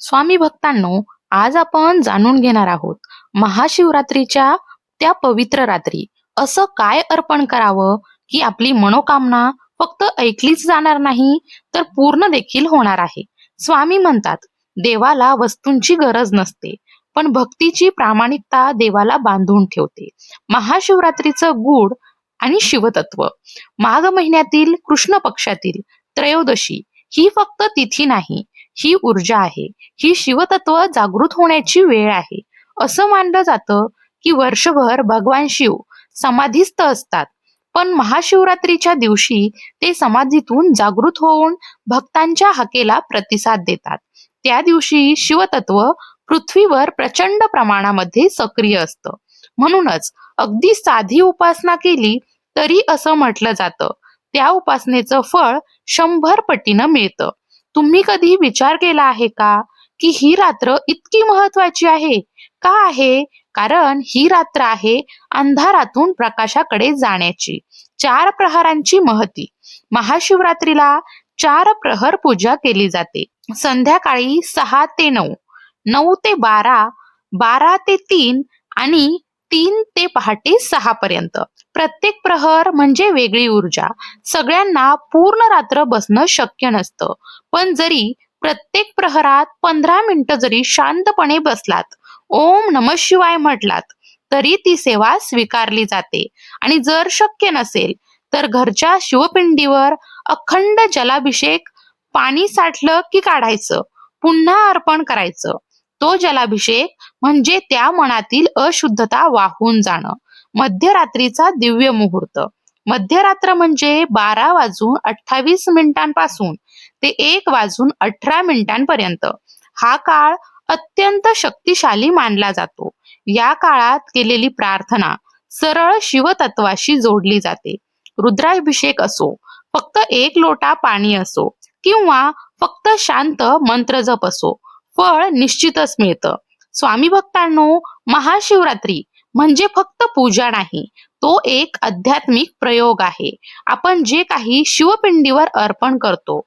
स्वामी भक्तांनो आज आपण जाणून घेणार आहोत महाशिवरात्रीच्या त्या पवित्र रात्री. असं काय अर्पण करावं की आपली मनोकामना फक्त ऐकलीच जाणार नाही तर पूर्ण देखील होणार आहे. स्वामी म्हणतात देवाला वस्तूंची गरज नसते पण भक्तीची प्रामाणिकता देवाला बांधून ठेवते. महाशिवरात्रीचं गूढ आणि शिवतत्व. माघ महिन्यातील कृष्ण पक्षातील त्रयोदशी ही फक्त तिथी नाही ही ऊर्जा आहे. ही शिवतत्व जागृत होण्याची वेळ आहे. असं मानलं जातं की वर्षभर भगवान शिव समाधीस्थ असतात. पण महाशिवरात्रीच्या दिवशी ते समाधीतून जागृत होऊन भक्तांच्या हाकेला प्रतिसाद देतात. त्या दिवशी शिवतत्व पृथ्वीवर प्रचंड प्रमाणामध्ये सक्रिय असतं. म्हणूनच अगदी साधी उपासना केली तरी असं म्हटलं जातं. त्या उपासनेचं फळ शंभर पटीनं मिळतं. तुम्ही कधी विचार केला आहे का की ही रात्र इतकी महत्वाची आहे? का आहे? कारण ही रात्र आहे अंधारातून प्रकाशाकडे जाण्याची. चार प्रहरांची महती. महाशिवरात्रीला चार प्रहर पूजा केली जाते. संध्याकाळी सहा ते नऊ नऊ ते बारा बारा ते तीन आणि तीन ते पहाटे सहा पर्यंत. प्रत्येक प्रहर म्हणजे वेगळी ऊर्जा. सगळ्यांना पूर्ण रात्र बसणं शक्य नसतं. पण जरी प्रत्येक प्रहरात पंधरा मिनिटं जरी शांतपणे बसलात ओम नम शिवाय म्हटलात तरी ती सेवा स्वीकारली जाते. आणि जर शक्य नसेल तर घरच्या शिवपिंडीवर अखंड जलाभिषेक पाणी साठलं की काढायचं पुन्हा अर्पण करायचं. तो जलाभिषेक म्हणजे त्या मनातील अशुद्धता वाहून जाणं. मध्यरात्रीचा दिव्य मुहूर्त. मध्यरात्र म्हणजे बारा वाजून अठ्ठावीस मिनिटांपासून ते एक वाजून अठरा मिनिटांपर्यंत. हा काळ अत्यंत शक्तिशाली मानला जातो. या काळात केलेली प्रार्थना सरळ शिवतत्वाशी जोडली जाते. रुद्राभिषेक असो फक्त एक लोटा पाणी असो किंवा फक्त शांत मंत्र जप असो फळ निश्चितच मिळतं. स्वामी भक्तांनो महाशिवरात्री म्हणजे फक्त पूजा नाही तो एक आध्यात्मिक प्रयोग आहे. आपण जे काही शिवपिंडीवर अर्पण करतो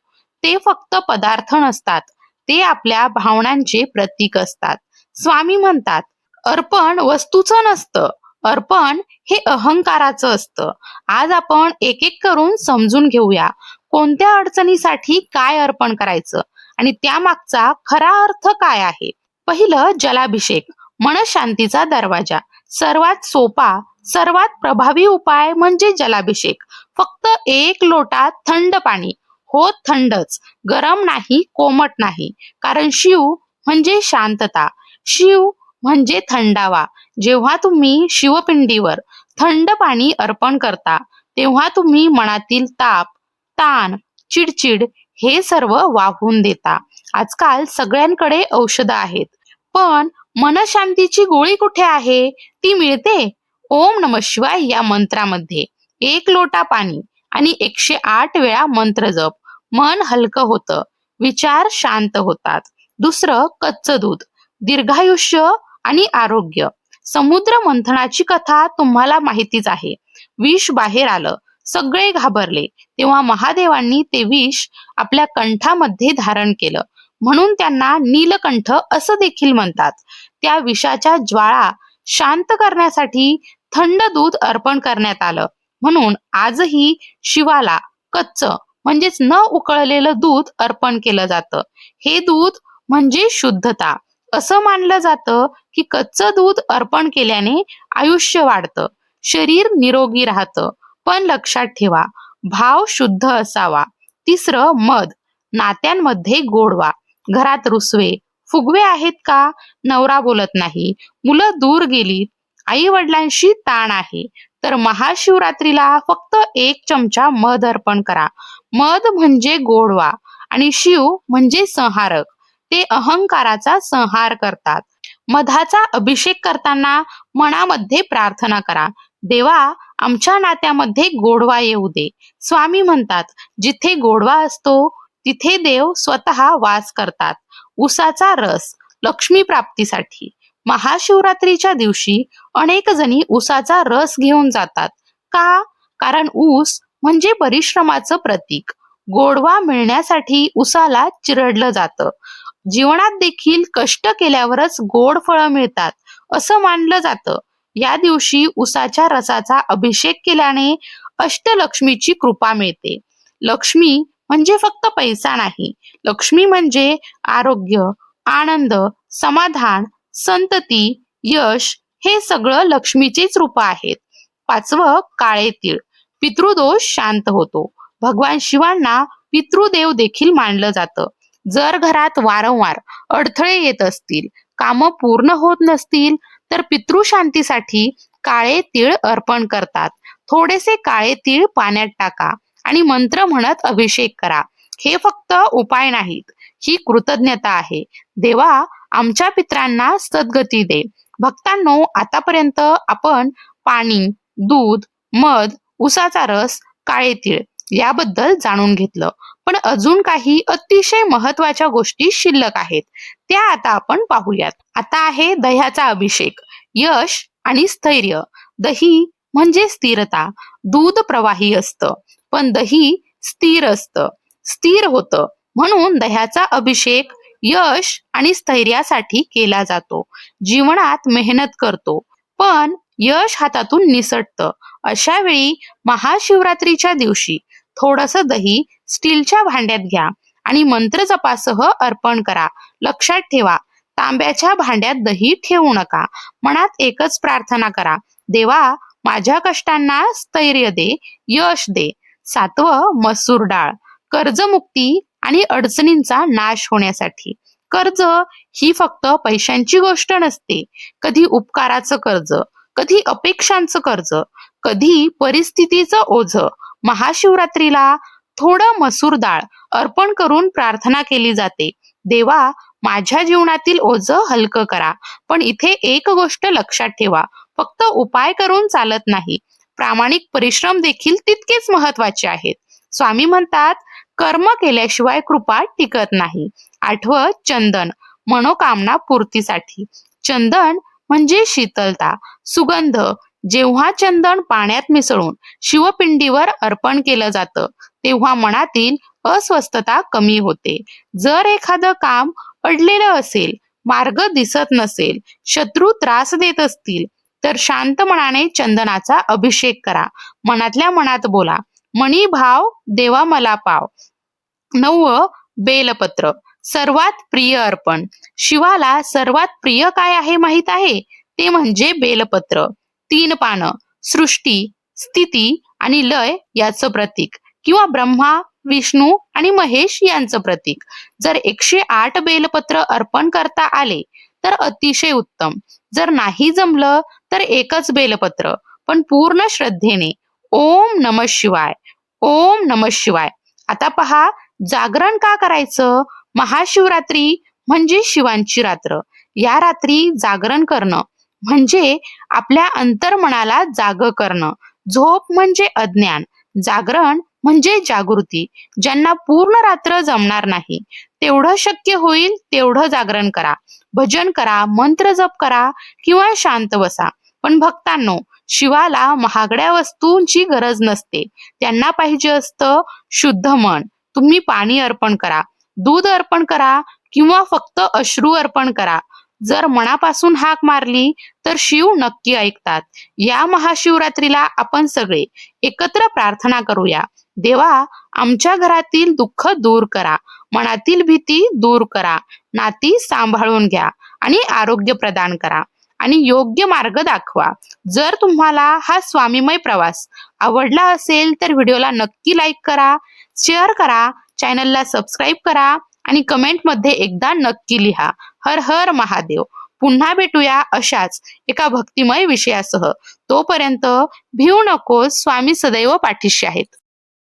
ते फक्त पदार्थ नसतात ते आपल्या भावनांचे प्रतीक असतात. स्वामी म्हणतात अर्पण वस्तूचं नसतं अर्पण हे अहंकाराचं असतं. आज आपण एक एक करून समजून घेऊया कोणत्या अडचणीसाठी काय अर्पण करायचं आणि त्यामागचा खरा अर्थ काय आहे? पहिलं जलाभिषेक मनशांतीचा दरवाजा. सर्वात सोपा सर्वात प्रभावी उपाय म्हणजे जलाभिषेक. फक्त एक लोटा थंड पाणी. हो थंडच. गरम नाही कोमट नाही. कारण शिव म्हणजे शांतता. शिव म्हणजे थंडावा. जेव्हा तुम्ही शिवपिंडीवर थंड पाणी अर्पण करता तेव्हा तुम्ही मनातील ताप ताण चिडचिड हे सर्व वाहून देता. आजकाल सगळ्यांकडे औषधं आहेत. पण मनशांतीची गोळी कुठे आहे? ती मिळते ओम नम शिवाय या मंत्रामध्ये. एक लोटा पाणी आणि एकशे आठ वेळा मंत्र जप. मन हलकं होतं. विचार शांत होतात. दुसरं कच्चं दूध. दीर्घायुष्य आणि आरोग्य. समुद्र मंथनाची कथा तुम्हाला माहितीच आहे. विष बाहेर आलं. सगळे घाबरले. तेव्हा महादेवांनी ते विष आपल्या कंठामध्ये धारण केलं. म्हणून त्यांना नीलकंठ असं देखील म्हणतात. त्या विषाच्या ज्वाळा शांत करण्यासाठी थंड दूध अर्पण करण्यात आलं. म्हणून आजही शिवाला कच्च म्हणजेच न उकळलेलं दूध अर्पण केलं जातं. हे दूध म्हणजे शुद्धता. असं मानलं जातं की कच्चं दूध अर्पण केल्याने आयुष्य वाढतं. शरीर निरोगी राहतं. पण लक्षात ठेवा भाव शुद्ध असावा. तिसरं मध. नात्यांमध्ये गोडवा. घरात रुसवे. फुगवे आहेत का? नवरा बोलत नाही. मुलं दूर गेली. आई वडिलांशी ताण आहे. तर महाशिवरात्रीला फक्त एक चमचा मध अर्पण करा. मध म्हणजे गोडवा आणि शिव म्हणजे संहारक. ते अहंकाराचा संहार करतात. मधाचा अभिषेक करताना मनामध्ये प्रार्थना करा. देवा आमच्या नात्यामध्ये गोडवा येऊ दे. स्वामी म्हणतात जिथे गोडवा असतो तिथे देव स्वतः वास करतात. उसाचा रस लक्ष्मी प्राप्तीसाठी. महाशिवरात्रीच्या दिवशी अनेक जणी उसाचा रस घेऊन जातात. का? कारण ऊस म्हणजे परिश्रमाचं प्रतीक. गोडवा मिळण्यासाठी उसाला चिरडलं जातं. जीवनात देखील कष्ट केल्यावरच गोड फळं मिळतात असं मानलं जातं. या दिवशी उसाच्या रसाचा अभिषेक केल्याने अष्टलक्ष्मीची कृपा मिळते. लक्ष्मी म्हणजे फक्त पैसा नाही. लक्ष्मी म्हणजे आरोग्य आनंद समाधान संतती यश हे सगळं लक्ष्मीचीच रूप आहेत. पाचवं काळे तीळ. पितृदोष शांत होतो. भगवान शिवांना पितृदेव देखील मानलं जातं. जर घरात वारंवार अडथळे येत असतील कामं पूर्ण होत नसतील तर पितृशांतीसाठी काळे तीळ अर्पण करतात. थोडेसे काळे तीळ पाण्यात टाका आणि मंत्र म्हणत अभिषेक करा. हे फक्त उपाय नाहीत. ही कृतज्ञता आहे. देवा आमच्या पित्रांना सद्गती दे. भक्तांनो आतापर्यंत आपण पाणी दूध मध उसाचा रस काळे तीळ याबद्दल जाणून घेतलं. पण अजून काही अतिशय महत्त्वाच्या गोष्टी शिल्लक आहेत. त्या आता आपण पाहूयात. आता आहे दह्याचा अभिषेक यश आणि स्थैर्य. दही म्हणजे स्थिरता दूध प्रवाही असतं. पण दही स्थिर असतं. स्थिर होतं. म्हणून दह्याचा अभिषेक यश आणि स्थैर्यासाठी केला जातो. जीवनात मेहनत करतो. पण यश हातातून निसटतं. अशा वेळी महाशिवरात्रीच्या दिवशी थोडस दही स्टीलच्या भांड्यात घ्या आणि मंत्र जपासह अर्पण करा. लक्षात ठेवा तांब्याच्या भांड्यात दही ठेवू नका. मनात एकच प्रार्थना करा देवा माझ्या कष्टांना स्थैर्य दे यश दे. सातवं मसूर डाळ. कर्जमुक्ती आणि अडचणींचा नाश होण्यासाठी. कर्ज ही फक्त पैशांची गोष्ट नसते. कधी उपकाराचं कर्ज कधी अपेक्षांचं कर्ज कधी परिस्थितीचं ओझ महाशिवरात्रीला थोडं मसूर डाळ अर्पण करून प्रार्थना केली जाते. देवा माझ्या जीवनातील ओझ हलकं करा पण इथे एक गोष्ट लक्षात ठेवा फक्त उपाय करून चालत नाही. प्रामाणिक परिश्रम देखील तितकेच महत्त्वाचे आहेत. स्वामी म्हणतात कर्म केल्याशिवाय कृपा टिकत नाही. आठवं चंदन मनोकामना पूर्तीसाठी. चंदन म्हणजे शीतलता सुगंध जेव्हा चंदन पाण्यात मिसळून शिवपिंडीवर अर्पण केलं जातं तेव्हा मनातील अस्वस्थता कमी होते. जर एखादं काम अडलेलं असेल मार्ग दिसत नसेल शत्रू त्रास देत असतील तर शांत मनाने चंदनाचा अभिषेक करा. मनातल्या मनात बोला मणी भाव देवा मला पाव. नववं बेलपत्र सर्वात प्रिय अर्पण. शिवाला सर्वात प्रिय काय आहे माहीत आहे? ते म्हणजे बेलपत्र. तीन पानं सृष्टी स्थिती आणि लय याचं प्रतीक. किंवा ब्रह्मा विष्णू आणि महेश यांचं प्रतीक. जर एकशे आठ बेलपत्र अर्पण करता आले तर अतिशय उत्तम. जर नाही जमलं तर एकच बेलपत्र. पण पूर्ण श्रद्धेने ओम नम शिवाय ओम नम शिवाय. आता पहा जागरण का करायचं? महाशिवरात्री म्हणजे शिवांची रात्र. या रात्री जागरण करणं म्हणजे आपल्या अंतर्मनाला जाग करणं. झोप म्हणजे अज्ञान जागरण म्हणजे जागृती. ज्यांना पूर्ण रात्र जमणार नाही तेवढं शक्य होईल तेवढं जागरण करा. भजन करा मंत्र जप करा किंवा शांत बसा. पण भक्तांनो शिवाला महागड्या वस्तूंची गरज नसते. त्यांना पाहिजे असतं शुद्ध मन. तुम्ही पाणी अर्पण करा दूध अर्पण करा किंवा फक्त अश्रू अर्पण करा. जर मनापासून हाक मारली तर शिव नक्की ऐकतात. या महाशिवरात्रीला आपण सगळे एकत्र प्रार्थना करूया. देवा आमच्या घरातील दुःख दूर करा. मनातील भीती दूर करा. नाती सांभाळून घ्या आणि आरोग्य प्रदान करा. आणि योग्य मार्ग दाखवा. जर तुम्हाला हा स्वामीमय प्रवास आवडला असेल तर व्हिडिओला नक्की लाईक करा शेअर करा चॅनलला सबस्क्राईब करा आणि कमेंटमध्ये एकदा नक्की लिहा. हर हर महादेव. पुन्हा भेटूया अशाच एका भक्तिमय विषयासह. तोपर्यंत भिवू नकोस स्वामी सदैव पाठीशी आहेत.